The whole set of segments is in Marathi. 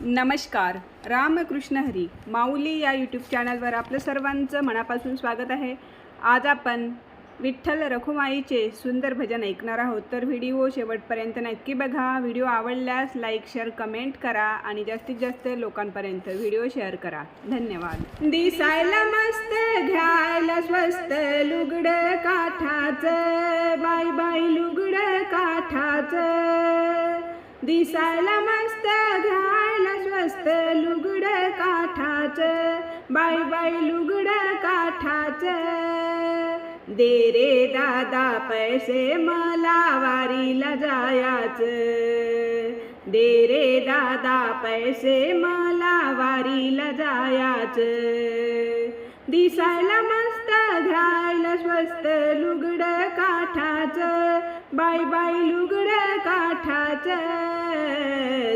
नमस्कार. रामकृष्ण हरी माऊली या यूट्यूब चॅनलवर आपलं सर्वांचं मनापासून स्वागत आहे. आज आपण विठ्ठल रखुमाईचे सुंदर भजन ऐकणार आहोत. तर व्हिडिओ शेवटपर्यंत नक्की बघा. व्हिडिओ आवडल्यास लाईक शेअर कमेंट करा आणि जास्तीत जास्त लोकांपर्यंत व्हिडिओ शेअर करा. धन्यवाद. दिसायला मस्त घ्यायला स्वस्त लुगड काठाचं बाय बाय लुगड काठाचं. दिसायला मस्त घ्या स्वस्त लुगड काठाच बाय बाय लुगड काठाच. दे रे दादा पैसे मला वारीला जायाच. दे रे दादा पैसे मला वारीला जायाच. दिसायला मस्त घ्यायला स्वस्त लुगड काठाचं. Bye bye लुगड काठाच.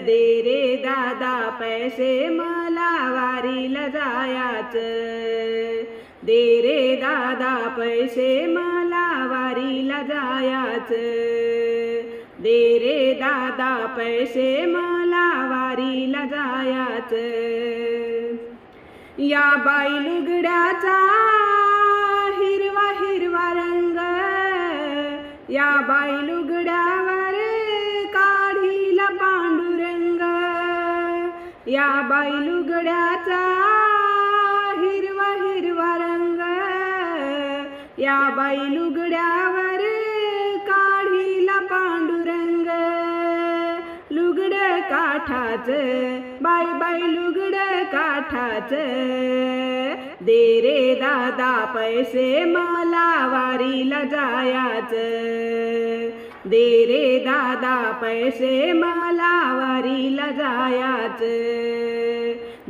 दे रे दादा पैसे मला वारीला जायाच. दे रे दादा पैसे मला वारीला जायाच. दे रे दादा पैसे मला वारीला जायाच. या बाई लुगड्याचा या बाई लुगड्यावर काढीला पांडुरंग. या बाई लुगड्याचा हिरवा हिरवा रंग. या बाई लुगड्यावर काढीला पांडुरंग. लुगड काठाच बाय बाई लुगड काठाच. दे रे दादा पैसे मला वारीला जायाच. दे रे दादा पैसे मला वारीला जायाच.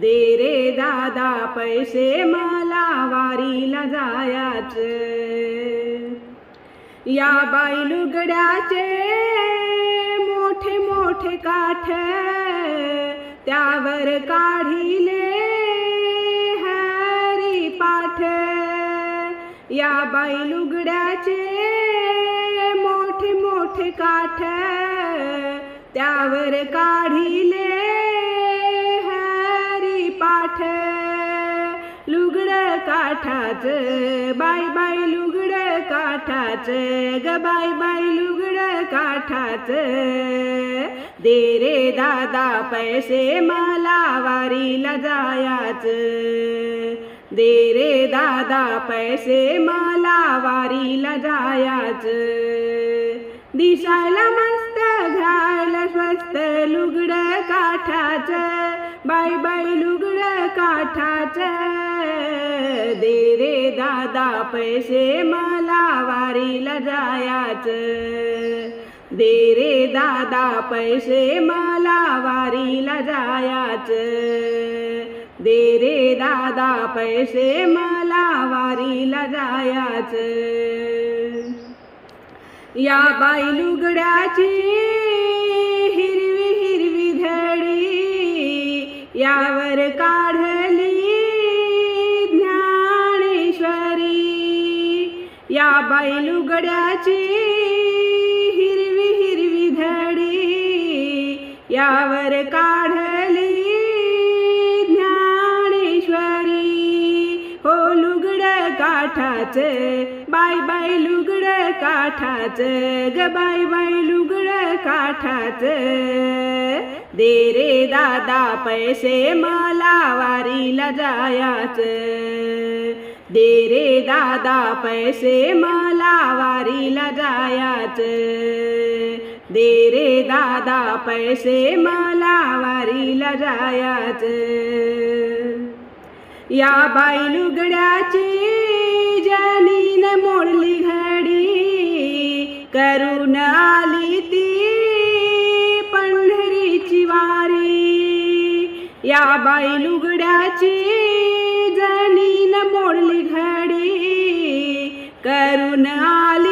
दे रे दादा पैसे मला वारीला जायाच. या बाई लुगड्याचे मोठे मोठे काठ त्यावर काढिले या बाई लुगड्याचे मोठे मोठे काठ त्यावर काढिले हरी पाठ. लुगड काठाच बाय बाय लुगड काठाच ग बाय बाय लुगड काठाच. दे रे दादा पैसे मला वारीला जायाच. दे रे दादा पैसे मला वारीला जायाच. दिसायला मस्त घ्यायला स्वस्त लुगड काठाच. Bye bye लुगड काठाच. दे रे दादा पैसे मला वारीला जायाच. दे रे दादा पैसे मला वारीला जायाच. दे रे दादा पैसे मला वारीला जायाच. या बाई लुगड्याची हिरवी हिरवी धडी यावर काढली ज्ञानेश्वरी. या बाई लुगड्याची हिरवी हिरवी धडी यावर काढ काठाचे. Bye bye लुगड काठाचे. ग बाय बाय लुगड काठाचे. दे रे दादा पैसे मला वारीला जायाच. दे रे दादा पैसे मला वारीला जायाच. दे रे दादा पैसे मला वारीला जायाच. या बाई जनीन मोडली घडी करून आली ती पंढरीची वारी. या बाई लुगड्याची जनीन मोडली घडी करून आली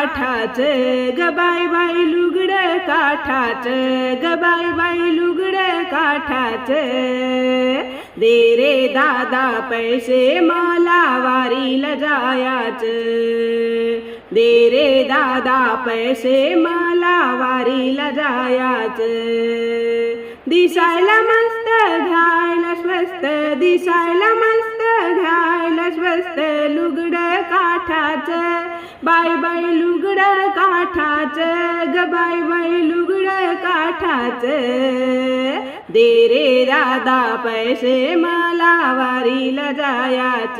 काठाच ग बाई लुगड काठाच ग बाय लुगड काठाच. दे रे दादा पैसे मला वारीला जायाच. दे रे दादा पैसे मला वारीला जायाच. दिसायला मन घ्यायला स्वस्त दिसायला मस्त. घ्यायला स्वस्त लुगड काठाच. Bye bye लुगड काठाच. ग बाय बाय लुगड काठाच. दे रे दादा पैसे मला वारीला जायाच.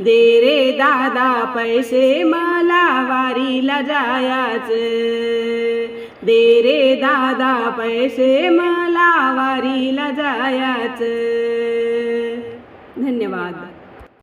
दे रे दादा पैसे मला वारीला जायाच. दे रे दादा पैसे मला वारीला जायाच. धन्यवाद.